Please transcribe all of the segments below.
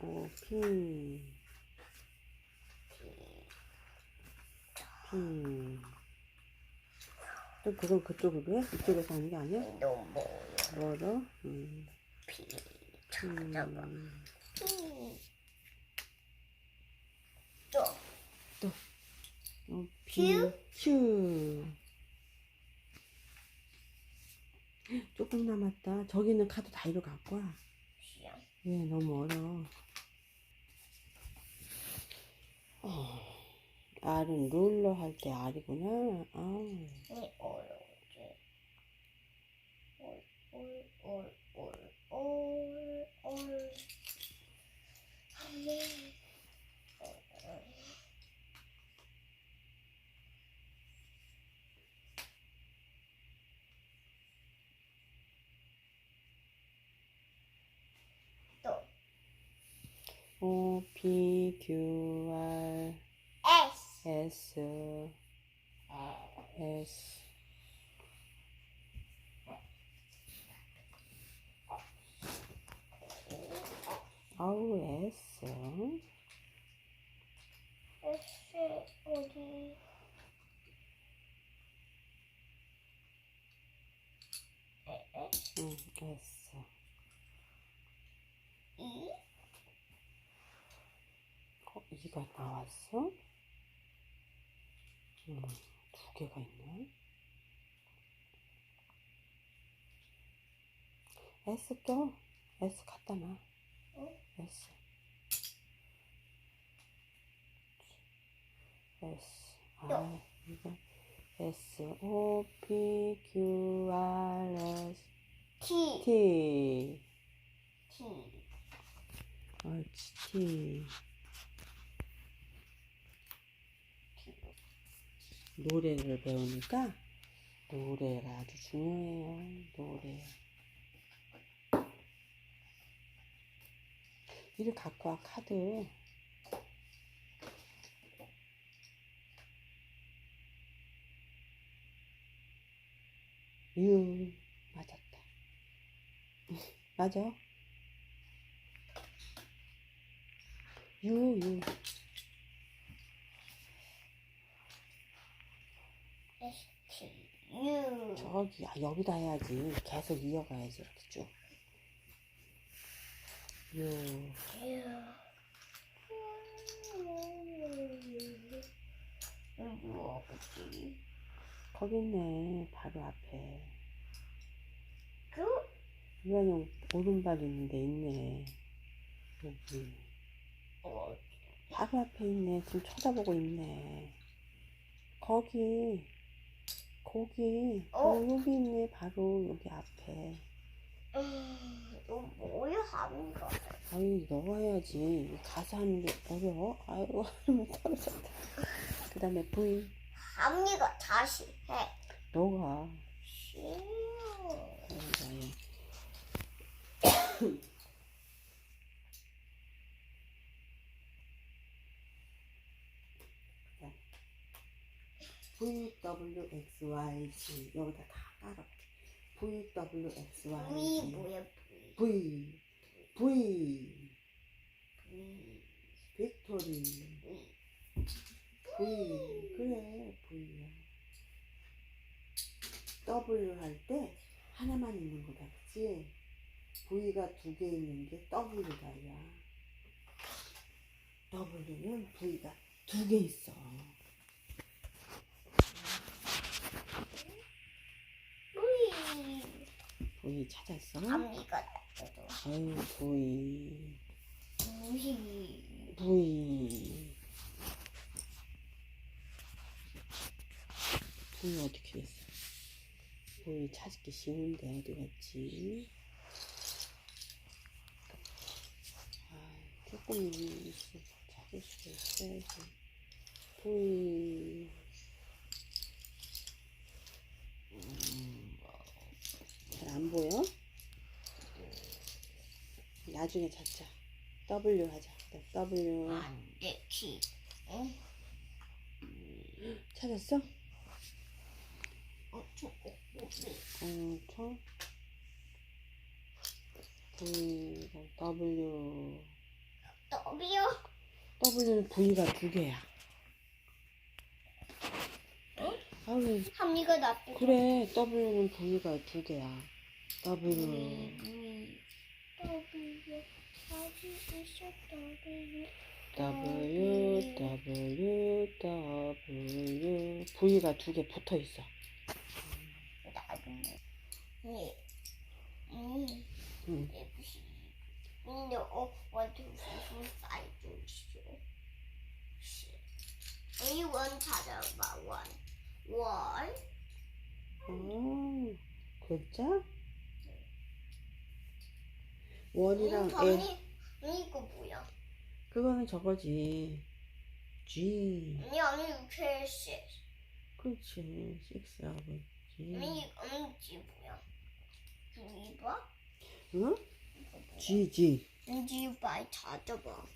O P P 또 그건 그쪽으로 해? 이쪽에서 하는 게 아니야? 너무 뭐로? 음, 피 음, 잠깐만 또 어, P Q? Q 조금 남았다. 저기 있는 카드 다 이리 갖고 와. 시험 왜 너무 어려워. 어, R은 룰러 할 때 R이구나. 아, 올올 올 올 올올 R S S S 아우 S S 어디 응 S E 어, 이가 나왔어? 음, 두 개가 있네. S 껴. S 갖다 놔. 응? S. S. 아, 이거. S, O, P, Q, R, S, T T. T 옳지, T. 노래를 배우니까 노래가 아주 중요해요. 노래. 이를 갖고 와 카드. 유 맞았다. 맞아. 유 유. S 저기 아, 여기다 해야지. 계속 이어가야지 이렇게 쭉. 유. 이거 어디? 거기 있네. 바로 앞에. 그 유한형 오른발 있는데 있네. 여기. 어 바로 앞에 있네. 지금 쳐다보고 있네. 거기. 거기. 어, 어? 여기 있네. 바로 여기 앞에. 이거 뭐야 하는 거? 아유, 너가 해야지. 가서 하는 게 어려워. 하면 떨어졌다. 그 다음에 V. 합니가 다시 해. 너가. 싫어. 아이고, 아유. V, W, X, Y, Z. 여기다 다 깔아. V, W, X, Y, V. 뭐야 V? V, V, 빅토리. V. V, 그래, V야. W 할 때 하나만 있는 거다, 그치? V가 두 개 있는 게 W다, 야. W는 V가 두 개 있어. V. V 찾았어? 아유. V. V. V 어떻게 됐어? V 찾기 쉬운데 어디 갔지? 아, 조금 있어. 찾을 수 있어야지. 잘 안 보여? 나중에 찾자. W 하자. W. 안돼 T. 응? 찾았어? 어, 저, 어, 어, 네. V W 더비요. W는 V가 두 개야. 아유, 합리가 나쁘. 그래. W는 V가 두 개야. W. 음, 있어. W, W, W. V가 두 개 붙어 있어. 네. 음. 응. 근데 어, one, two, three, four, five, six, seven. 이원 찾아봐, 원. 원. 어, 글자? 원이랑 음, A. 언니, 이거 뭐야? 그거는 저거지. G. 언니, 언니 이렇게 시. 그렇지. 6하고 G. 언니, 언니 지 뭐야? 주기 봐? 응? G, G. 언니 빨리 찾아봐.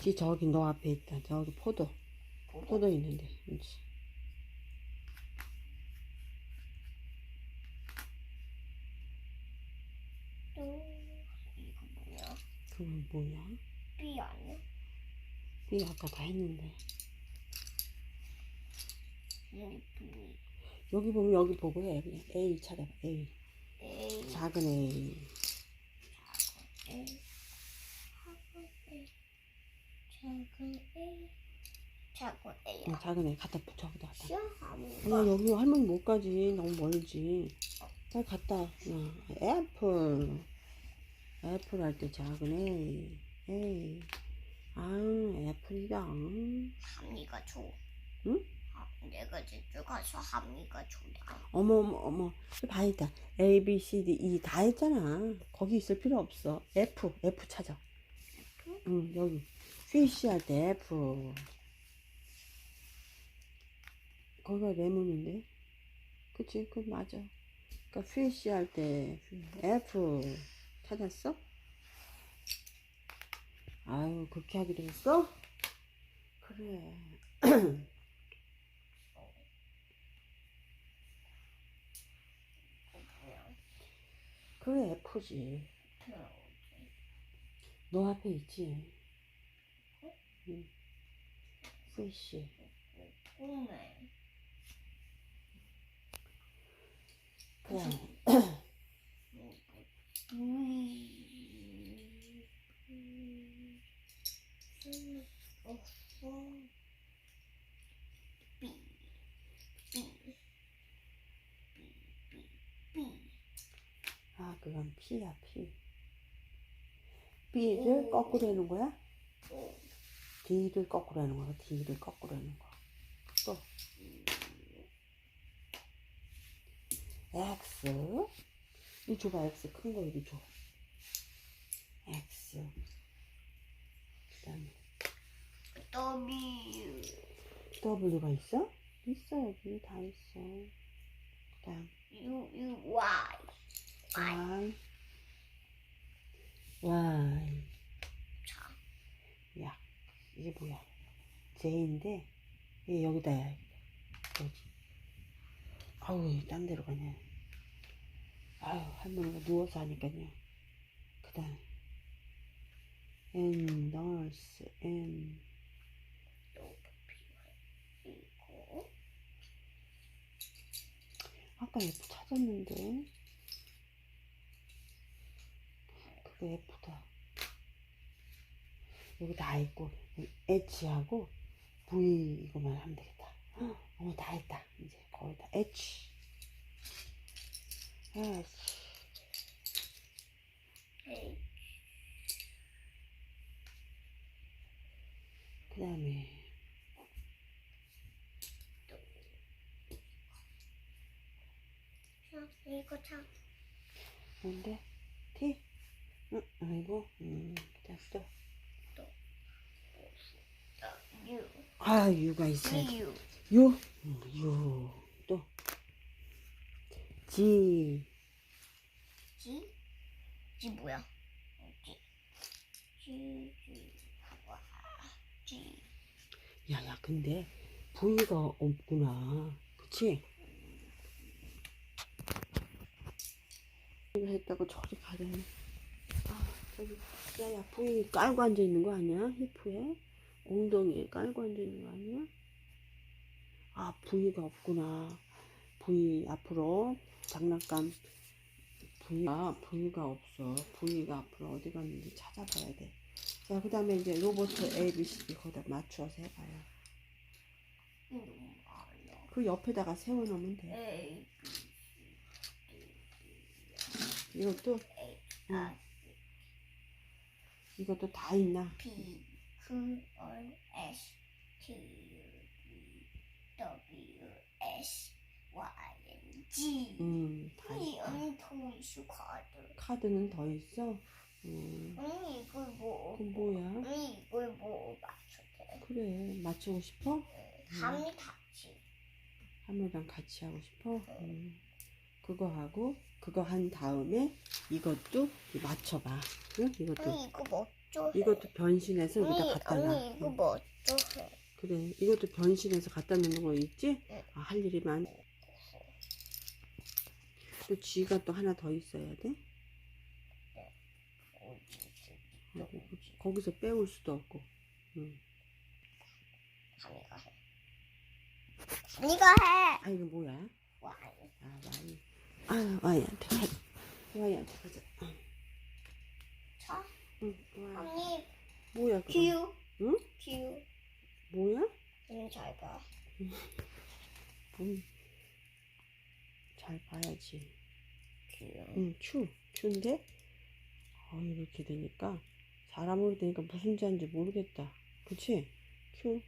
G 저기 너 앞에 있다. 저기 포도. 포도 있는데. 그렇지. 또 이거 뭐야? 그건 뭐야? B 아니야? B 아까 다 했는데. 언니 B. 여기 보면 여기 보고 해. 그냥 A 찾아봐. A. A. 작은 A. A. 작은 A. 작은 A. 작은. 응, 작은 A 갖다 붙여. 시험하는 어, 여기 할머니 못 가지. 너무 멀지. 빨리 갔다. 와. 애플. 애플 할 때 작은 A. A. 아유, 애플이다. 합리가 줘. 응? 아, 내가 제주 가서 합리가 줘야. 어머, 어머, 어머. 다 있다. A, B, C, D, E 다 했잖아. 거기 있을 필요 없어. F, F 찾아. 응, 여기. 피쉬 할 때 F. 거기가 레몬인데? 그치? 그 맞아. 그니까 피쉬 할 때 F 찾았어? 아유, 그렇게 하기로 했어? 그래. 그래, F지. 너 앞에 있지? 응. 꿈에. 그냥. 아, 그건 P야, P. B를 오. 거꾸로 하는 거야? D를 거꾸로 하는 거야, D를 거꾸로 하는 거. 또. X. 이 줘봐, X. 큰 거 여기 줘. X. 그 다음에 W W가 있어? 있어, 여기. 다 있어. 그 다음 U U Y Y. Y. 자 야, 이게 뭐야? J인데, 얘 여기다 야. 여기. 아우, 딴 데로 가네. 아유, 할머니가 누워서 하니까요. 그 다음. N, nurse. 이거 아까 F 찾았는데. 그거 F다. 여기 다 있고, H하고 V 이거만 하면 되겠다. 헉, 어머, 다 했다. 이제 거의 다 H. H. A 그 다음에, 자 이거 참 뭔데? T? 응, 아이고, 음, 됐어. U 아, U가 있어야지. U U? 음, U. 또. G. G G 뭐야? G G G 와 G 야, 야, 근데 V가 없구나. 그치? 이거 했다고 저리 가려네. 아, 저기 야 야 부위 깔고 앉아 있는 거 아니야? 히프에 엉덩이에 깔고 앉아 있는 거 아니야? 아 부위가 없구나. 부위 앞으로 장난감 부위가 부위가 없어. 부위가 앞으로 어디 갔는지 찾아봐야 돼. 자 그 다음에 이제 로봇 A, B, C, D 거기다 맞추어서 해봐요. 그 옆에다가 세워놓으면 돼. 이것도 응. 이것도 다 있나? P, Q, R, S, T, U, V, W, X, Y, G. 음, 다이 있다. 언니 통수 카드. 카드는 더 있어. 음, 언니 이걸 뭐? 그건 뭐야? 언니 이걸 뭐 맞춰대? 그래, 맞추고 싶어? 감이 같이. 하모랑 같이 하고 싶어? 음, 그거 하고, 그거 한 다음에 이것도 맞춰봐. 응? 이것도, 언니 이거 멋져. 이것도 변신해서 여기다 언니, 갖다 놔. 언니 이거 응. 멋져. 해. 그래, 이것도 변신해서 갖다 놓는 거 있지? 응. 아, 할 일이 많. 또 쥐가 또 하나 더 있어야 돼? 여기, 거기서 빼올 수도 없고. 응. 언니가 해. 아, 이거 뭐야? 와. 아, 와이. 아, 와이한테 가자. 와이한테 가자. 응, 와이. 언니 뭐야, 그거? 뷰. 응? 뷰. 뭐야? 언니 잘 봐. 음. 잘 봐야지. 뷰. 응, 추. 추인데? 어, 이렇게 되니까, 사람으로 되니까 무슨 자인지 모르겠다. 그치? 큐.